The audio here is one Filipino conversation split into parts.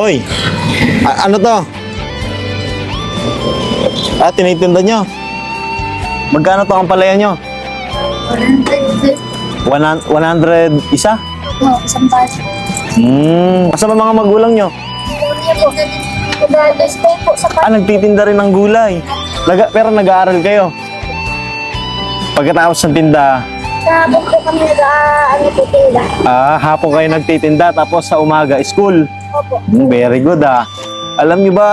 Boy, a- ano to? Ah, tinitinda nyo. Magkano to ang palaya nyo? 100, 100 isa? No, isang. Hmm. Asa ba mga magulang nyo? Po. Nag-stay po sa Ah, nagtitinda rin ng gulay. Naga, pero nag-aaral kayo. Pagkatapos ng tinda, Sabon po kami nag-ano po tinda. ah, hapon kayo nagtitinda, tapos sa umaga, school. Opo. Hmm, very good ah. Alam niyo ba,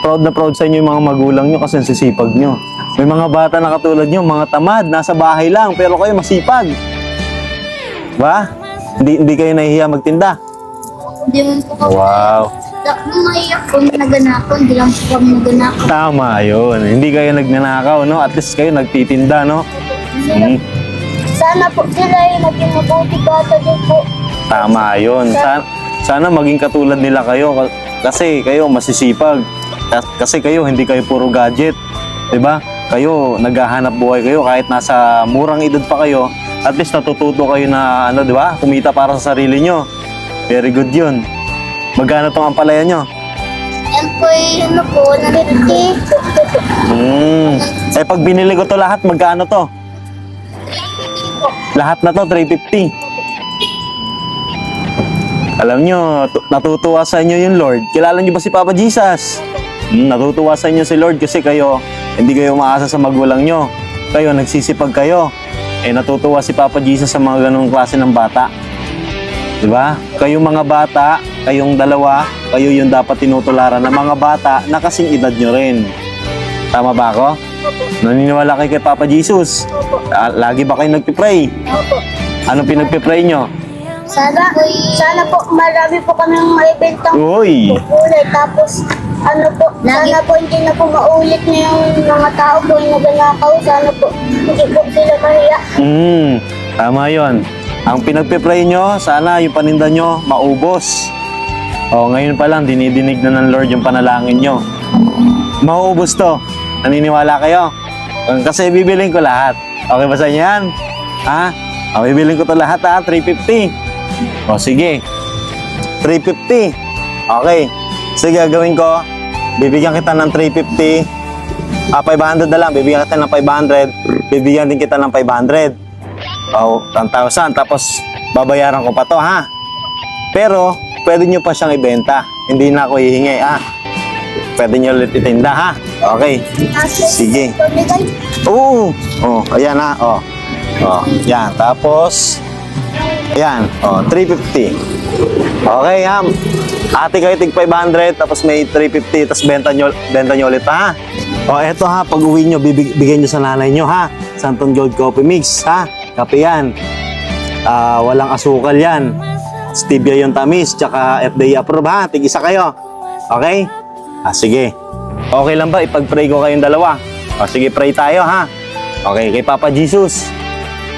proud na proud sa inyo yung mga magulang nyo kasi sisipag nyo. May mga bata na katulad nyo, mga tamad, nasa bahay lang, pero kayo masipag. Ba? Hindi, hindi kayo nahihiya magtinda. Hindi mo po kami. Wow. Maiyak po naganako, hindi lang po kami. Tama yun. Hindi kayo nagnanakaw, no? At least kayo nagtitinda, no? Hmm, Sana po sila ay naging mabuti bata din po. Tama yun. Sana, sana maging katulad nila kayo ka- kasi kayo masisipag. Ka- Kasi kayo hindi kayo puro gadget. 'Di ba? Kayo naghahanap buhay kayo kahit nasa murang edad pa kayo. At least natututo kayo na ano, 'di ba? Kumita para sa sarili nyo. Very good 'yun. Magkano tong ampalaya nyo? Yan po ay ano po, naliliti. Hmm. Eh pag binili ko to lahat, magkano to? Lahat na to, 350. Alam nyo, tu- natutuwa sa inyo yung Lord. Kilala nyo ba si Papa Jesus? Hmm, natutuwa sa inyo si Lord kasi kayo, hindi kayo umaasa sa magulang nyo. Kayo, nagsisipag kayo. Eh, natutuwa si Papa Jesus sa mga ganong klase ng bata. Di ba? Kayong mga bata, kayong dalawa, kayo yung dapat tinutularan ng mga bata na kasing edad nyo rin. Tama ba ako? Naniniwala kayo kay Papa Jesus? Ah, Lagi ba kayo nagpipray? Anong pinagpipray nyo? Sana, sana po marami po kami maibentang Uy! kulay. Tapos, ano po, sana po hindi na po maulit na yung mga tao po yung naganakaw. Sana po, hindi po sila mahiya. Hmm, tama yon. Ang pinagpipray nyo, sana yung paninda nyo maubos. O, ngayon pa lang, dinidinig na ng Lord yung panalangin nyo. Mauubos to. Naniniwala kayo? Kasi bibiling ko lahat. Okay ba sa inyo yan? Ha? O, bibiling ko to lahat ha, 350. O, sige. 350. Okay. Sige, gagawin ko. Bibigyan kita ng 350. Ah, 500 na lang. Bibigyan kita ng 500. Bibigyan din kita ng 500. O, 1,000. Tapos, babayaran ko pa to, ha? Pero, pwede nyo pa siyang ibenta. Hindi na ako hihingi, ha? Pwede nyo ulit itinda, ha? Okay. Sige. Oo. Oh, ayan ha. Oh. Oh, yan. Tapos, ayan. Oh, 350. Okay, ha. Ate kayo tig 500, tapos may 350, tapos benta nyo, benta nyo ulit ha. O, eto ha, pag uwi nyo, bibig, bigyan nyo sa nanay nyo ha. Santon Gold Coffee Mix ha. Kape yan. Ah, walang asukal yan. Stevia yung tamis, tsaka FDA approve ha. Tig isa kayo. Okay? Ah, sige. Okay lang ba? Ipag-pray ko kayong dalawa. O, sige, pray tayo ha. Okay, kay Papa Jesus.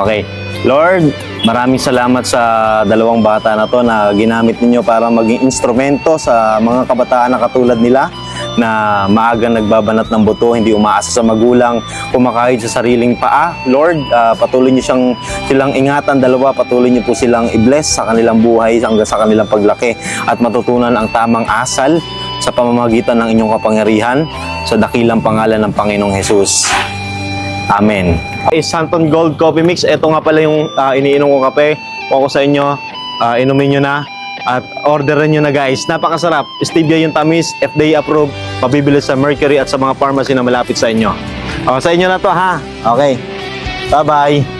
Okay. Lord, maraming salamat sa dalawang bata na to na ginamit ninyo para maging instrumento sa mga kabataan na katulad nila na maaga nagbabanat ng buto, hindi umaasa sa magulang, kumakahit sa sariling paa. Lord, ah, patuloy niyo siyang silang ingatan dalawa, patuloy niyo po silang i-bless sa kanilang buhay hanggang sa kanilang paglaki at matutunan ang tamang asal sa pamamagitan ng inyong kapangyarihan sa dakilang pangalan ng Panginoong Hesus. Amen. Okay, Santon Gold Coffee Mix. Ito nga pala yung ah, iniinom ko kape. Kung ako sa inyo, ah, inumin nyo na. At orderin nyo na guys. Napakasarap. Stevia yung tamis, FDA approved. Mabibili sa Mercury at sa mga pharmacy na malapit sa inyo. O, sa inyo na to ha. Okay. Bye-bye.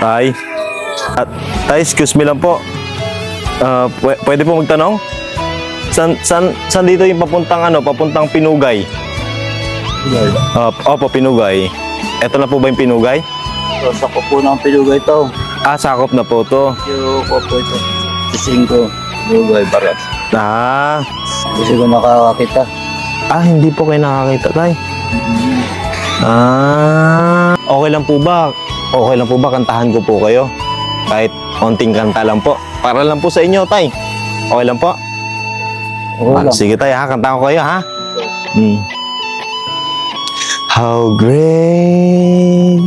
Tay. At, tay, excuse me lang po. Pwe- pwede po magtanong? San, san, san dito yung papuntang ano, papuntang Pinugay? Uh, opo, Pinugay. Ito na po ba yung Pinugay? So, sa ko po ng pilugay ito. Ah, sakop na po to. Yung ko po ito. Sising ko. Pilugay barat. Ah, Kasi ko nakakakita. ah, hindi po kayo nakakita, tay. Ah, okay lang po ba? Okay lang po ba kantahan ko po kayo? Kahit onting kanta lang po. Para lang po sa inyo, tay. Okay lang po? Oo Ah, lang. sige tayo ha, kanta ko kayo ha. Hmm. How great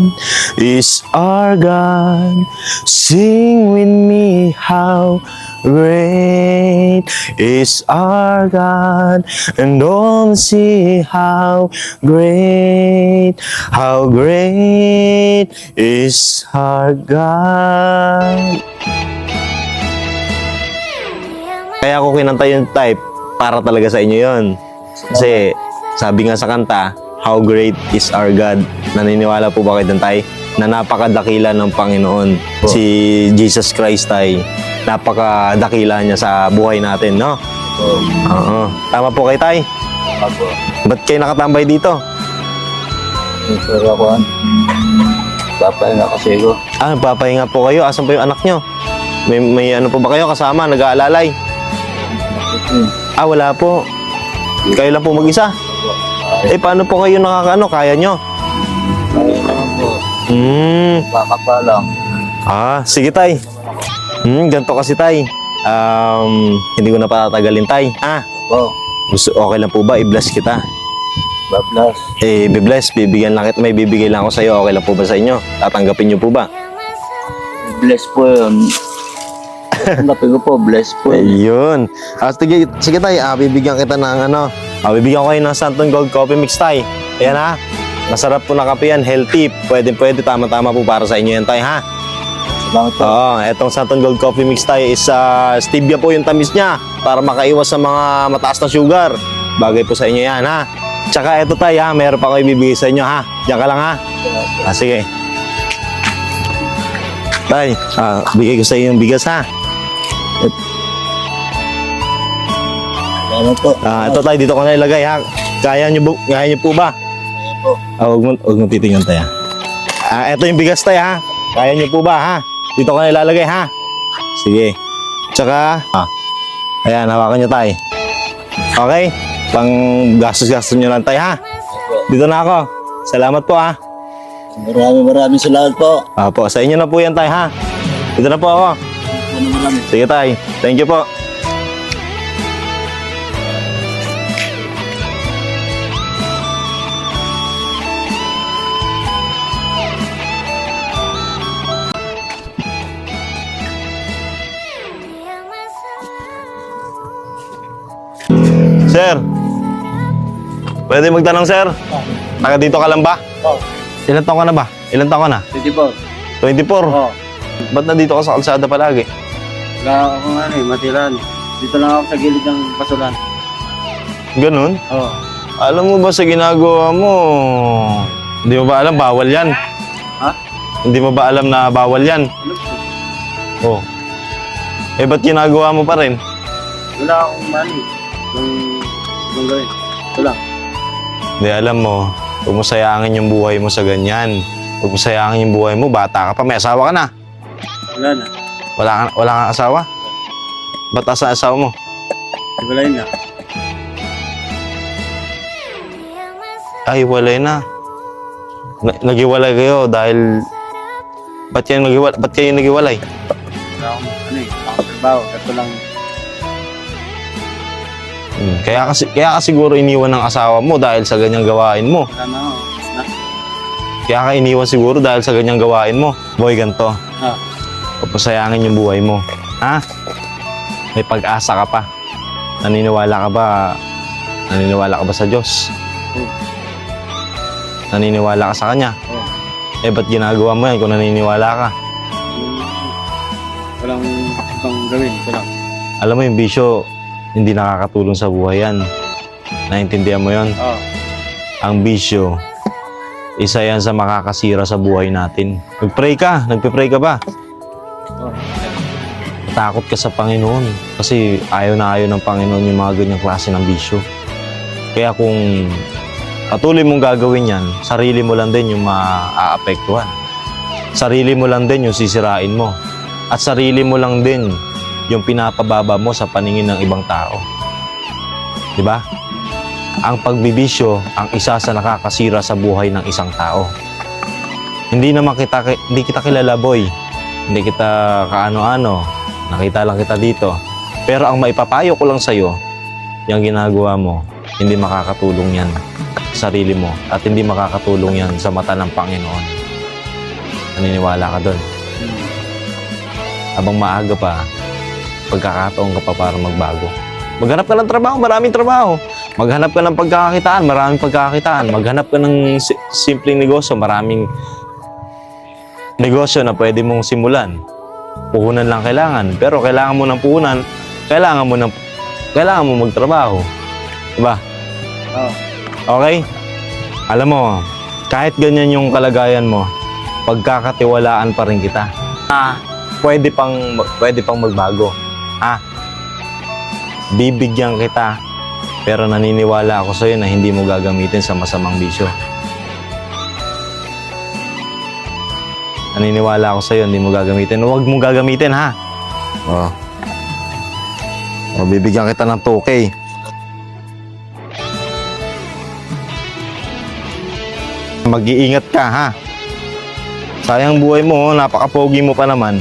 is our God. Sing with me, how great is our God. And all see how great, how great is our God. Kaya ako kinanta yung type para talaga sa inyo yon. Kasi sabi nga sa kanta, How great is our God. Naniniwala po ba kayo tay? Na napakadakila ng Panginoon. Si Jesus Christ, tay. Napakadakila niya sa buhay natin, no? Oo. Oo. Tama po kay tay. Ako. Ba't kayo nakatambay dito? Pero ako, ah. papahinga kasi ko. Ah, papahinga po kayo. Asan po yung anak nyo? May, may ano po ba kayo kasama? Nag-aalalay? Hmm. Ah, wala po. Kayo lang po mag-isa? Eh, paano po kayo nakakaano? Kaya nyo? Kaya naman po. Hmm. Baka pa lang. Ah, sige tay. Hmm, ganito kasi tay. Um, hindi ko na patatagalin tay. Ah, Oo. gusto, okay lang po ba? I-bless kita. Bablas. Eh, be-bless. Bibigyan lang kita. May bibigay lang ako sa iyo. Okay lang po ba sa inyo? Tatanggapin niyo po ba? Bless po yun. Tanggapin ko po, bless po. Ayun. Ah, sige, sige tay. Ah, bibigyan kita ng ano. Ah, bibigyan ko kayo ng Santon Gold Coffee Mix tay. Ayan ha. Masarap po na kape yan. Healthy. Pwede, pwede. Tama-tama po para sa inyo yan tay ha. Salamat po. Oo, etong Santon Gold Coffee Mix tayo is ah, stevia po yung tamis niya para makaiwas sa mga mataas na sugar. Bagay po sa inyo yan, ha? Tsaka eto tayo, ha? Meron pa ako ibibigay sa inyo, ha? Diyan ka lang, ha? Ah, sige. Tay, ah, bigay ko sa iyo yung bigas, ha? Salamat po. Ah, ito tayo, dito ko na ilagay, ha? Kaya niyo, bu- kaya niyo po ba? Salamat po. Ah, huwag mo, huwag mo titingnan tayo. Ah, eto yung bigas tayo, ha? Kaya niyo po ba, ha? Dito ko na ilalagay, ha? Sige. Tsaka, ah, ayan, hawakan niyo tayo. Okay? Pang gastos-gastos niyo lang tayo, ha? Dito na ako. Salamat po, ha? Maraming maraming salamat po. Ah, po, sa inyo na po yan, tayo, ha? Dito na po ako. Sige, tay. Thank you po. Sir, pwede magtanong, sir? Taga dito ka lang ba? Oo. Ilan taon ka na ba? Ilan taon ka na? Pwede po. 24. Oo. Ba't nandito ka sa kalsada palagi? Wala ako nga eh, matiran. Dito lang ako sa gilid ng basulan. Ganun? Oo. Alam mo ba sa ginagawa mo, hindi mo ba alam, bawal yan? Ha? Hindi mo ba alam na bawal yan? Ano po? Oh. Eh, ba't ginagawa mo pa rin? Wala akong mali. Kung gawin. Ito lang. Hindi, alam mo, huwag mo sayangin yung buhay mo sa ganyan. Huwag mo sayangin yung buhay mo, bata ka pa, may asawa ka na. Wala na. Wala ka, wala kang asawa? Ba't asa asawa mo? Wala na. Ay, walay na. na nagiwalay kayo dahil... Ba't kayo nagiwalay? Ba't kayo nagiwalay? Wala akong ano eh. Trabaho. Ito lang. Hmm, Kaya kasi kaya ka siguro iniwan ng asawa mo dahil sa ganyang gawain mo. Na. Kaya ka iniwan siguro dahil sa ganyang gawain mo. Boy, ganito. Ah. Huwag mo sayangin yung buhay mo. Ha? May pag-asa ka pa. Naniniwala ka ba? Naniniwala ka ba sa Diyos? Oo. Naniniwala ka sa Kanya? Oo. Eh, ba't ginagawa mo yan kung naniniwala ka? Walang ibang gawin. Ito lang. Alam mo yung bisyo, hindi nakakatulong sa buhay yan. Naintindihan mo yon? Oo. Ang bisyo, isa yan sa makakasira sa buhay natin. Nag-pray ka, nagpe-pray ka ba? Oo. takot ka sa Panginoon kasi ayaw na ayaw ng Panginoon yung mga ganyang klase ng bisyo. Kaya kung patuloy mong gagawin yan, sarili mo lang din yung maaapektuhan. Sarili mo lang din yung sisirain mo. At sarili mo lang din yung pinapababa mo sa paningin ng ibang tao. 'Di ba? Ang pagbibisyo ang isa sa nakakasira sa buhay ng isang tao. Hindi naman kita hindi kita kilala boy. Hindi kita kaano-ano. Nakita lang kita dito. Pero ang maipapayo ko lang sa'yo, yung ginagawa mo, hindi makakatulong yan sa sarili mo at hindi makakatulong yan sa mata ng Panginoon. Naniniwala ka doon. Habang maaga pa, pagkakataon ka pa para magbago. Maghanap ka ng trabaho, maraming trabaho. Maghanap ka ng pagkakakitaan, maraming pagkakakitaan. Maghanap ka ng si- simpleng negosyo, maraming negosyo na pwede mong simulan. Puhunan lang kailangan. Pero kailangan mo ng puhunan, kailangan mo ng kailangan mo magtrabaho. Diba? Oo. Okay? Alam mo, kahit ganyan yung kalagayan mo, pagkakatiwalaan pa rin kita. Ah, pwede pang pwede pang magbago. Ha? Bibigyan kita. Pero naniniwala ako sa na hindi mo gagamitin sa masamang bisyo. Naniniwala ako sa hindi mo gagamitin. Huwag mo gagamitin, ha? Oh. Oh, bibigyan kita ng 2K. Mag-iingat ka, ha? Sayang buhay mo, oh. napaka-pogi mo pa naman.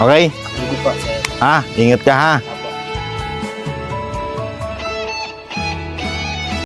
Okay? Hindi sir. Ha? Ingat ka, ha?